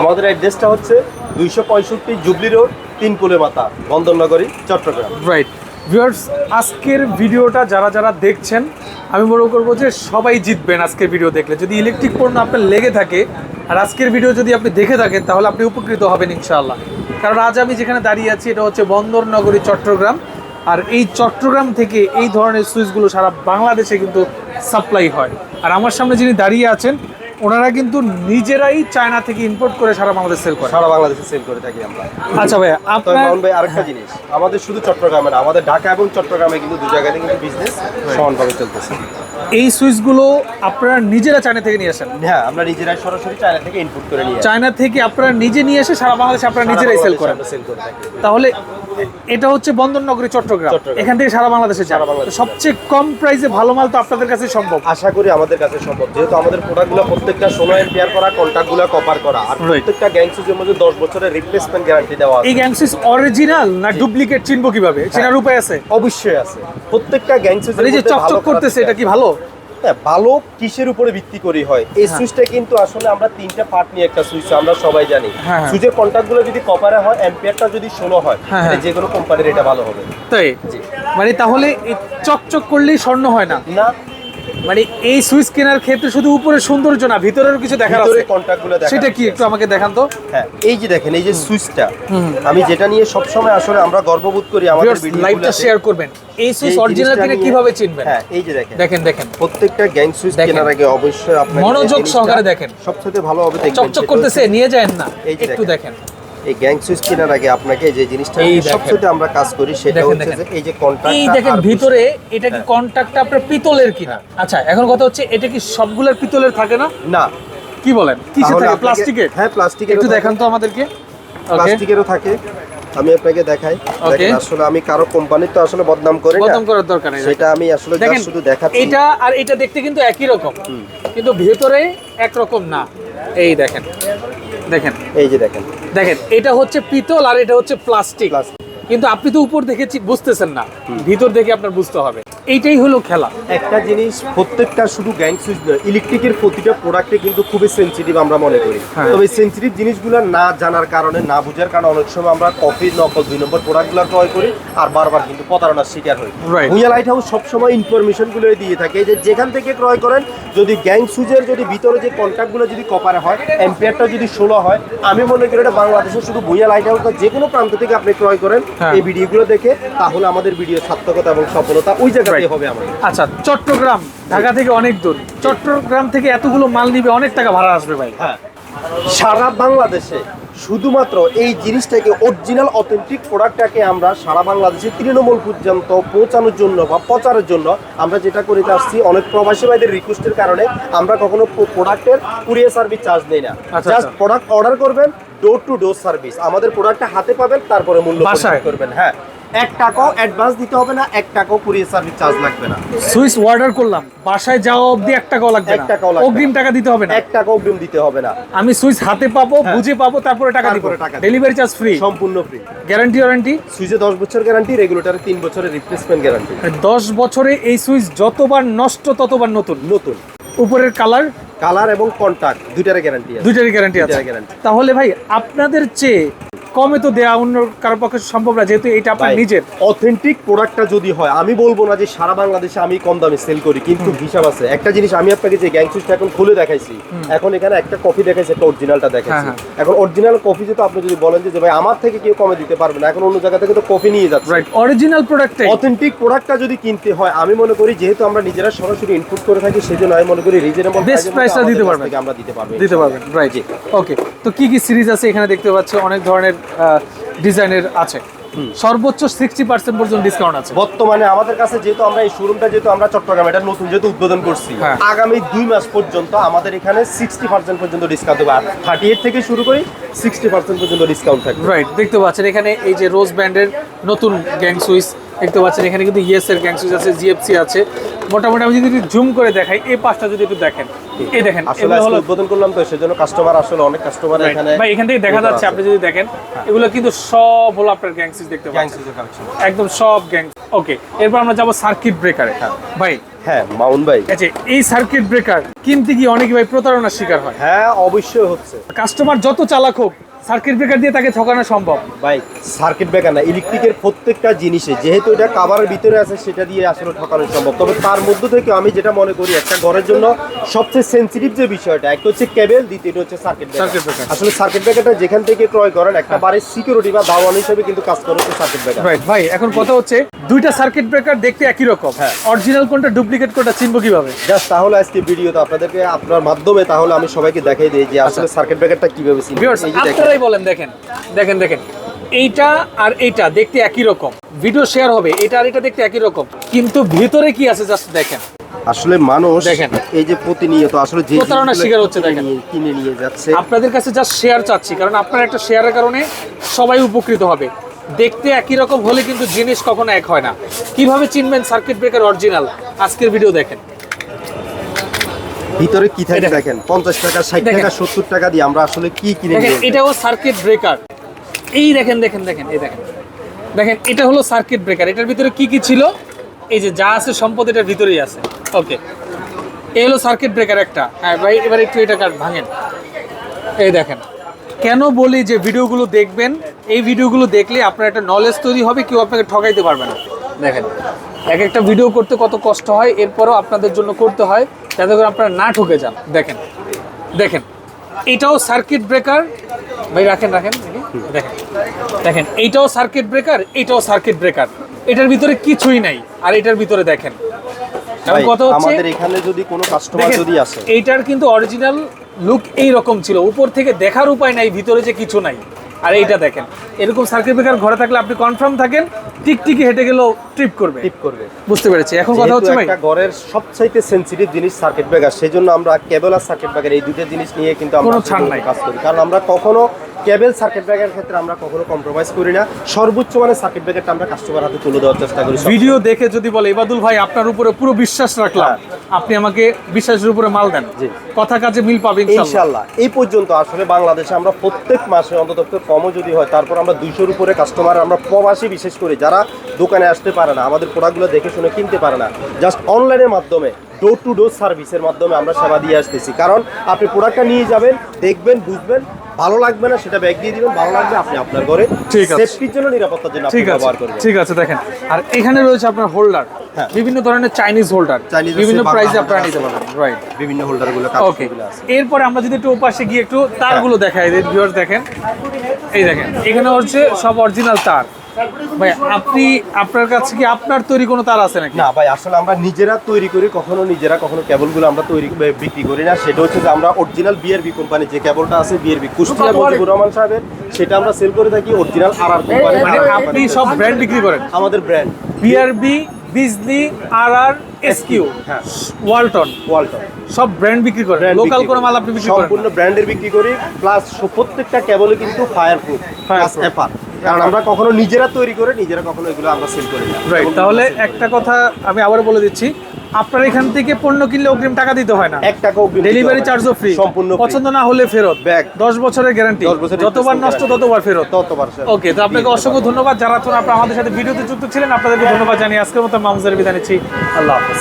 আমাদের অ্যাড্রেসটা হচ্ছে দুইশো পঁয়ষট্টি জুবলি রোড, তিন কুলে বন্দরনগরী, চট্টগ্রাম। রাইট ভিউয়ার্স আজকের ভিডিওটা যারা যারা দেখছেন, আমি মনে করব যে সবাই জিতবেন আজকের ভিডিও দেখলে। যদি ইলেকট্রিক পণ্য আপনার লেগে থাকে, আর আজকের ভিডিও যদি আপনি দেখে থাকেন, তাহলে আপনি উপকৃত হবেন ইনশাআল্লাহ। কারণ আজ আমি যেখানে দাঁড়িয়ে আছি, এটা হচ্ছে বন্দরনগরী, চট্টগ্রাম। আর এই চট্টগ্রাম থেকে এই ধরনের সুইচগুলো সারা বাংলাদেশে কিন্তু সাপ্লাই হয়। আর আমার সামনে যিনি দাঁড়িয়ে আছেন ওনারা কিন্তু নিজেরাই চায়না থেকে ইম্পোর্ট করে সারা বাংলাদেশ সেল করে। সারা বাংলাদেশে সেল করে থাকি আমরা। আচ্ছা তবে আপনার ভাই আরেকটা জিনিস। আমাদের শুধু চট্টগ্রামে না আমাদের ঢাকা এবং চট্টগ্রামে কিন্তু দু জায়গাতে কিন্তু বিজনেস সমানভাবে চলতেছে। এই সুইচগুলো আপনারা নিজেরা চায়না থেকে নিয়ে আসেন? হ্যাঁ আমরা নিজেরাই সরাসরি চায়না থেকে ইনপুট করে নিয়ে চায়না থেকে আপনারা নিজে নিয়ে এসে সারা বাংলাদেশে আপনারা নিজেরাই সেল করেন। সেল করে থাকি। তাহলে এটা হচ্ছে বন্দরনগরী চট্টগ্রাম। চট্টগ্রাম। এখান থেকে সারা বাংলাদেশে যাবে। সারা বাংলাদেশে। সবচেয়ে কম প্রাইসে ভালো মাল তো আপনাদের কাছে সম্ভব। আশা করি আমাদের কাছে সম্ভব। যেহেতু আমাদের প্রোডাক্টগুলো প্রত্যেকটা ষোলো এম্পিয়ার করা কন্ট্যাক্টগুলো কভার করা। আর প্রত্যেকটা গ্যাং সুজের মধ্যে দশ বছরের রিপ্লেসমেন্ট গ্যারান্টি দেওয়া আছে। এই গ্যাংসিস অরিজিনাল না ডুপ্লিকেট চিনবো কীভাবে? চেনার উপায় আছে? অবশ্যই আছে। প্রত্যেকটা গ্যাং সুজের মানে এই যে চকচক করতেছে এটা কি ভালো? হ্যাঁ, ভালো কিসের উপরে ভিত্তি করে হয় এই হ্যাঁ। সুইচটা কিন্তু আসলে আমরা তিনটা পার্ট নিয়ে একটা সুইচ আমরা সবাই জানি সুইচের হ্যাঁ। কন্ট্যাক্টগুলো যদি কপারে হয় অ্যাম্পিয়ারটা যদি ষোলো হয় হ্যাঁ, হ্যাঁ। যে কোনো কোম্পানির এটা ভালো হবে তাই মানে তাহলে চকচক করলেই স্বর্ণ হয় না না মানে এই সুইচ কেনার ক্ষেত্রে শুধু উপরে সৌন্দর্য না ভিতরের কিছু দেখার আছে। কন্ট্যাক্টগুলো দেখা সেটা কি একটু আমাকে দেখান তো? হ্যাঁ এই যে দেখেন এই যে সুইচটা। আমি যেটা নিয়ে সবসময় আসলে আমরা গর্ববোধ করি আমাদের লাইভটা শেয়ার করবেন। এই সুইচ অরিজিনাল কিনা কীভাবে চিনবেন? হ্যাঁ এই যে দেখেন। দেখেন দেখেন। প্রত্যেকটা গ্যাং সুইচ। কেনার আগে অবশ্যই আপনার মনোযোগ সহকারে দেখেন। সবচেয়ে ভালো হবে দেখবেন চকচক করতেছে নিয়ে যায় না। একটু দেখেন। এই গ্যাং সুইচ কেনার আগে আপনাকে যে জিনিসটা সবচেয়ে আমরা কাজ করি সেটা হচ্ছে যে এই যে কন্ট্রাক্ট এই দেখেন ভিতরে এটা কি কন্টাক্টটা আপনার পিতলের কিনা? আচ্ছা এখন কথা হচ্ছে এটা কি সবগুলোর পিতলের থাকে না? না। কি বলেন? কিসে থাকে? প্লাস্টিকের? হ্যাঁ প্লাস্টিকের একটু দেখান তো আমাদেরকে। প্লাস্টিকেরও থাকে। আমি আপনাকে দেখাই. দেখেন, আসলে আমি কারও কোম্পানির তো আসলে বদনাম করি না। বদনাম করার দরকার নেই। সেটা আমি আসলে শুধু দেখাচ্ছি। এটা আর এটা দেখতে কিন্তু একই রকম। কিন্তু ভেতরে একরকম না। এই দেখেন। দেখেন। এই যে দেখেন। দেখেন এটা হচ্ছে পিতল আর এটা হচ্ছে প্লাস্টিক। কিন্তু আপনি তো উপর দেখেছি বুঝতেছেন না। ভিতর দেখে আপনার বুঝতে হবে। এইটাই হলো খেলা একটা জিনিস প্রত্যেকটা শুধু গ্যাং সুইচ ইলেকট্রিকের প্রতিটা প্রোডাক্টে কিন্তু খুবই সেনসিটিভ আমরা মনে করি হ্যাঁ। তবে সেনসিটিভ জিনিসগুলো না জানার কারণে না বুঝার কারণে অনেক সময় আমরা কফি নকল দুই নম্বর প্রোডাক্টগুলো ক্রয় করি আর বারবার কিন্তু প্রতারণার শিকার হই. ভুইয়া লাইট হাউস সবসময় ইনফরমেশনগুলো দিয়ে থাকে যে যেখান থেকে ক্রয় করেন যদি গ্যাং সুইচের যদি ভিতরে যে কন্ট্যাক্টগুলো যদি কপারে হয় এম্পিয়ারটা যদি ষোলো হয় আমি মনে করি এটা বাংলাদেশের শুধু ভুইয়া লাইট হাউস যে কোনো প্রান্ত থেকে আপনি ক্রয় করেন হ্যাঁ। এই ভিডিওগুলো দেখে তাহলে আমাদের ভিডিও সার্থকতা এবং সফলতা ওই জায়গাতেই হবে আমাদের। আচ্ছা চট্টগ্রাম ঢাকা থেকে অনেক দূর। চট্টগ্রাম থেকে এতগুলো মাল নিবে অনেক টাকা ভাড়া আসবে ভাই। হ্যাঁ। সারা বাংলাদেশে শুধুমাত্র এই জিনিসটাকে অরিজিনাল অথেন্টিক প্রোডাক্টটাকে আমরা সারা বাংলাদেশে তৃণমূল পর্যন্ত পৌঁছানোর জন্য বা প্রচারের জন্য আমরা যেটা করিতে আসছি অনেক প্রবাসী ভাইদের রিকোয়েস্টের কারণে আমরা কখনো প্রোডাক্টের কুরিয়ার সার্ভিস চার্জ নেই না। জাস্ট। প্রোডাক্ট অর্ডার করবেন ডোর টু ডোর সার্ভিস আমাদের প্রোডাক্টটা হাতে পাবেন তারপরে মূল্য? করবেন হ্যাঁ। এক টাকাও অ্যাডভান্স দিতে হবে না এক টাকাও কুরিয়ার সার্ভিস চার্জ লাগবে না। সুইচ অর্ডার করলাম। বাসায় যাওয়া অবধি এক টাকাও লাগবে এক টাকাও লাগবে অগ্রিম টাকা দিতে হবে না। এক টাকাও অগ্রিম দিতে হবে না। আমি সুইচ হাতে পাবো হ্যাঁ। বুঝে পাবো তারপরে টাকা দিব। টাকা ডেলিভারি চার্জ ফ্রি সম্পূর্ণ ফ্রি গ্যারান্টি ওয়ারেন্টি সুইচে দশ বছর গ্যারান্টি রেগুলেটারে তিন বছরের রিপ্লেসমেন্ট গ্যারান্টি দশ বছরে এই সুইচ যতবার নষ্ট ততবার নতুন। নতুন। উপরের কালার কালার এবং কন্টাক্ট দুইটারে গ্যারান্টি আছে। দুইটারই গ্যারান্টি আছে। তাহলে ভাই আপনাদের চেয়ে কমে তো দেওয়া অন্য কারোর পক্ষে সম্ভব না যেহেতু এটা আপনার নিজের। অথেন্টিক প্রোডাক্টটা যদি হয় আমি বলব না যে সারা বাংলাদেশে আমি কম দামে সেল করি কিন্তু হিসাব আছে। একটা জিনিস আমি আপনাকে যে গ্যাং সুইচটা এখন খুলে দেখাইছি এখন এখানে একটা কফি দেখাইছি একটা অরিজিনালটা দেখাইছি। হ্যাঁ, এখন অরিজিনাল কফি যেটা আপনি যদি বলেন যে ভাই আমার থেকে কেউ কমে দিতে পারবে না এখন অন্য জায়গা থেকে তো কফি নিয়ে যাচ্ছে। রাইট অরিজিনাল প্রোডাক্ট অথেন্টিক প্রোডাক্টটা যদি কিনতে হয় আমি মনে করি যেহেতু আমরা নিজেরা সরাসরি ইনপুট করে থাকি সেজন্য আমি মনে করি রিজনেবল Best price টা দিতে পারবেন। আমরা দিতে পারব। দিতে পারবেন রাইট ওকে তো কি কি সিরিজ আছে এখানে দেখতে পাচ্ছি? অনেক ধরনের ডিজাইনের আছে। সর্বোচ্চ সিক্সটি পার্সেন্ট পর্যন্ত ডিসকাউন্ট আছে। বর্তমানে আমাদের কাছে যেহেতু আমরা এই শোরুমটা যেহেতু আমরা চট্টগ্রামে এটা নতুন যেহেতু উদ্বোধন করছি হ্যাঁ। আগামী দুই মাস পর্যন্ত আমাদের এখানে সিক্সটি পার্সেন্ট পর্যন্ত ডিসকাউন্ট দেবো। আর থার্টি এইট থেকে শুরু করি সিক্সটি পার্সেন্ট পর্যন্ত ডিসকাউন্ট থাকবে। রাইট দেখতে পাচ্ছেন এখানে এই যে রোজ ব্যান্ডের নতুন গ্যাং সুইচ দেখতে পাচ্ছেন এখানে কিন্তু ইএস এর গ্যাং সুইচ আছে জিএফসি আছে। মোটামুটি আমি যদি জুম করে দেখাই এই পাঁচটা যদি একটু দেখেন। এই দেখেন আসলে এগুলো হলো উদ্বোধন করলাম তো সেজন্য কাস্টমার আসলে অনেক কাস্টমার এখানে ভাই এখান থেকে দেখা যাচ্ছে আপনি যদি দেখেন এগুলো কিন্তু সব হলো আপনার গ্যাংসিস দেখতে পাচ্ছেন। একদম সব গ্যাং ওকে এরপর আমরা যাব সার্কিট ব্রেকারে ভাই। হ্যাঁ মাউন্ট ভাই। আচ্ছা এই সার্কিট ব্রেকার কিনতে গিয়ে অনেকে ভাই প্রতারণার শিকার হয়। হ্যাঁ অবশ্যই হচ্ছে। কাস্টমার যত চালাক হোক সার্কিট ব্রেকার দিয়ে তাকে ঠকানো সম্ভব। ভাই সার্কিট ব্রেকার না ইলেকট্রিকের প্রত্যেকটা জিনিসে যেহেতু এটা কাভারের ভিতরে আছে সেটা দিয়ে আসলে ঠকানো সম্ভব। তবে তার মধ্যে থেকে আমি যেটা মনে করি একটা ঘরের জন্য সবচেয়ে সেন্সিটিভ যে বিষয়টা একটা হচ্ছে কেবল দ্বিতীয়টা হচ্ছে সার্কিট ব্রেকার আসলে সার্কিট ব্রেকারটা যেখান থেকে ক্রয় করেন একটা বাড়ির সিকিউরিটি বা দাওয়ান হিসেবে কিন্তু কাজ করে হচ্ছে সার্কিট ব্রেকার রাইট ভাই এখন কথা হচ্ছে দুইটা সার্কিট ব্রেকার দেখতে একই রকম। হ্যাঁ। অরিজিনাল কোনটা ডুপ্লিকেট কোনটা চিনবো কীভাবে? জাস্ট তাহলে আজকে ভিডিওতে আপনাদেরকে আপনার মাধ্যমে তাহলে আমি সবাইকে দেখাই দিই যে আসলে সার্কিট ব্রেকারটা কীভাবে দেখেন। আপনারাই বলেন দেখেন দেখেন দেখেন। এইটা আর এইটা দেখতে একই রকম। ভিডিও শেয়ার হবে এটা আর এটা দেখতে একই রকম। কিন্তু ভিতরে কি আছে জাস্ট দেখেন। আসলে মানুষ দেখেন। এই যে প্রতিনিয়ত আসলে যে প্রতারণার শিকার হচ্ছে দেখেন। কিনে নিয়ে যাচ্ছে। আপনাদের কাছে জাস্ট শেয়ার চাচ্ছি কারণ আপনার একটা শেয়ারের কারণে সবাই উপকৃত হবে। দেখতে একই রকম হলে কিন্তু জিনিস কখনো এক হয় না। কীভাবে চিনবেন সার্কিট ব্রেকার অরিজিনাল আজকের ভিডিও দেখেন। ভিতরে কি থাকে দেখেন। পঞ্চাশ টাকা ষাট টাকা সত্তর টাকা দিয়ে আমরা আসলে কি কিনে? এটাও সার্কিট ব্রেকার এই দেখেন দেখেন দেখেন এই দেখেন। দেখেন এটা হলো সার্কিট ব্রেকার এটার ভিতরে কি কি ছিল? এই যে যা আছে সম্পদ এটার ভিতরেই আছে। ওকে এই হলো সার্কিট ব্রেকার একটা। হ্যাঁ ভাই এবার একটু এটা কাট ভাঙেন। এই দেখেন। কেন বলি যে ভিডিওগুলো দেখবেন? এই ভিডিওগুলো দেখলে আপনার একটা নলেজ তৈরি হবে কেউ আপনাকে ঠকাইতে পারবে না। দেখেন। এক একটা ভিডিও করতে কত কষ্ট হয় এরপরও আপনাদের জন্য করতে হয় যাতে করে আপনারা না ঠকে যান। দেখেন দেখেন এটাও সার্কিট ব্রেকার ভাই রাখেন রাখেন দেখেন দেখেন এইটাও সার্কিট ব্রেকার এটাও সার্কিট ব্রেকার এটার ভিতরে কিছুই নাই আর এটার ভিতরে দেখেন। এখন কথা হচ্ছে আমাদের এখানে যদি কোনো কাস্টমার যদি আসে। এইটার কিন্তু অরিজিনাল লুক এই রকম ছিল। উপর থেকে দেখার উপায় নাই ভিতরে যে কিছু নাই। আর এইটা দেখেন এরকম সার্কিট ব্রেকার ঘরে থাকলে আপনি কনফার্ম থাকেন টিকটিকি হেঁটে গেলেও ট্রিপ করবে। টিপ করবে। বুঝতে পেরেছি। এখন কথা হচ্ছে ভাই ঘরের সবচাইতে সেনসিটিভ জিনিস সার্কিট ব্রেকার সেই জন্য আমরা কেবল আর সার্কিট ব্রেকার এই দুটো জিনিস নিয়ে কিন্তু আমরা ছাড় নাই। কাজ করি। কারণ আমরা কখনো কেবল সার্কিট ব্রেকারের ক্ষেত্রে আমরা কখনো কম্প্রোমাইজ করি না। সর্বোচ্চ মানে সার্কিট ব্রেকারটা আমরা কাস্টমার হাতে তুলে দেওয়ার চেষ্টা করি ভিডিও দেখে যদি বলে ইবাদুল ভাই আপনার উপরে পুরো বিশ্বাস রাখলাম। আপনি আমাকে বিশ্বাসের উপরে মাল দেন। জি। কথা কাজে মিল পাবে ইনশাআল্লাহ এই পর্যন্ত আসলে বাংলাদেশে আমরা প্রত্যেক মাসে অন্তত কমও যদি হয়, তারপর আমরা দুইশোর উপরে কাস্টমার আমরা প্রবাসী বিশেষ করে যারা দোকানে আসতে পারে না, আমাদের প্রোডাক্টগুলো দেখে শুনে কিনতে পারে না জাস্ট অনলাইনের মাধ্যমে ডোর টু ডোর সার্ভিসের মাধ্যমে আমরা সেবা দিয়ে আসতেছি। কারণ আপনি প্রোডাক্টটা নিয়ে যাবেন, দেখবেন, বুঝবেন ভালো লাগবে না সেটা ব্যাগ দিয়ে দিবেন ভালো লাগবে আপনি আপনার ঘরে ঠিক আছে। সেফটির জন্য নিরাপত্তার জন্য ঠিক আছে ব্যবহার করবেন। ঠিক আছে দেখেন। আর এখানে রয়েছে আপনার হোল্ডার হ্যাঁ। বিভিন্ন ধরনের চাইনিজ হোল্ডার বিভিন্ন প্রাইসে আপনারা নিতে পারবেন রাইট বিভিন্ন হোল্ডারগুলো ওকে কাজগুলো আছে। এরপরে আমরা যদি একটু ওপাশে গিয়ে একটু তারগুলো দেখাই দিই ভিউয়ার্স দেখেন। এই দেখেন এখানে হচ্ছে সব অরিজিনাল তার। ভাই আপনি আপনার কাছে কি আপনার তৈরি কোনো তার আছে নাকি না ভাই আসলে আমরা নিজেরা তৈরি করি কখনো নিজেরা কখনো কেবলগুলো আমরা তৈরি বিক্রি করি না সেটা হচ্ছে যে আমরা অরিজিনাল বিআরবি কোম্পানি যে কেবলটা আছে বিআরবি কুষ্টিয়া মুজিবুর রহমান সাহেবের সেটা আমরা সেল করে থাকি অরিজিনাল আর আর কোম্পানি মানে আপনি সব ব্র্যান্ড বিক্রি করেন আমাদের ব্র্যান্ড বিআরবি বিজলি আর আর এসকিউ হ্যাঁ। ওয়ালটন ওয়ালটন সব ব্র্যান্ড বিক্রি করেন লোকাল কোনো মাল আপনি বিক্রি করেন সম্পূর্ণ ব্র্যান্ডের বিক্রি করি প্লাস প্রত্যেকটা কেবলই কিন্তু ফায়ার প্রুফ প্লাস Fireproof। এপার কারণ আমরা কখনো নিজেরা তৈরি করে নিজেরা কখনো এগুলো আমরা সেল করি না। রাইট তাহলে একটা কথা আমি আবার বলে দিচ্ছি আপনার এখান থেকে পণ্য কিনলে অগ্রিম টাকা দিতে হয় না। এক টাকা ডেলিভারি চার্জও ফ্রি সম্পূর্ণ পছন্দ না হলে ফেরত। Back। দশ বছরের গ্যারান্টি 10 বছরের যতবার নষ্ট ততবার ফেরত। ততবার। ওকে তো আপনাকে অসংখ্য ধন্যবাদ। যারা আপনারা আমাদের সাথে ভিডিওতে যুক্ত ছিলেন আপনাদেরকে ধন্যবাদ জানিয়ে আজকের মতো মামুজার বিদায় নিচ্ছি। আল্লাহ হাফেজ।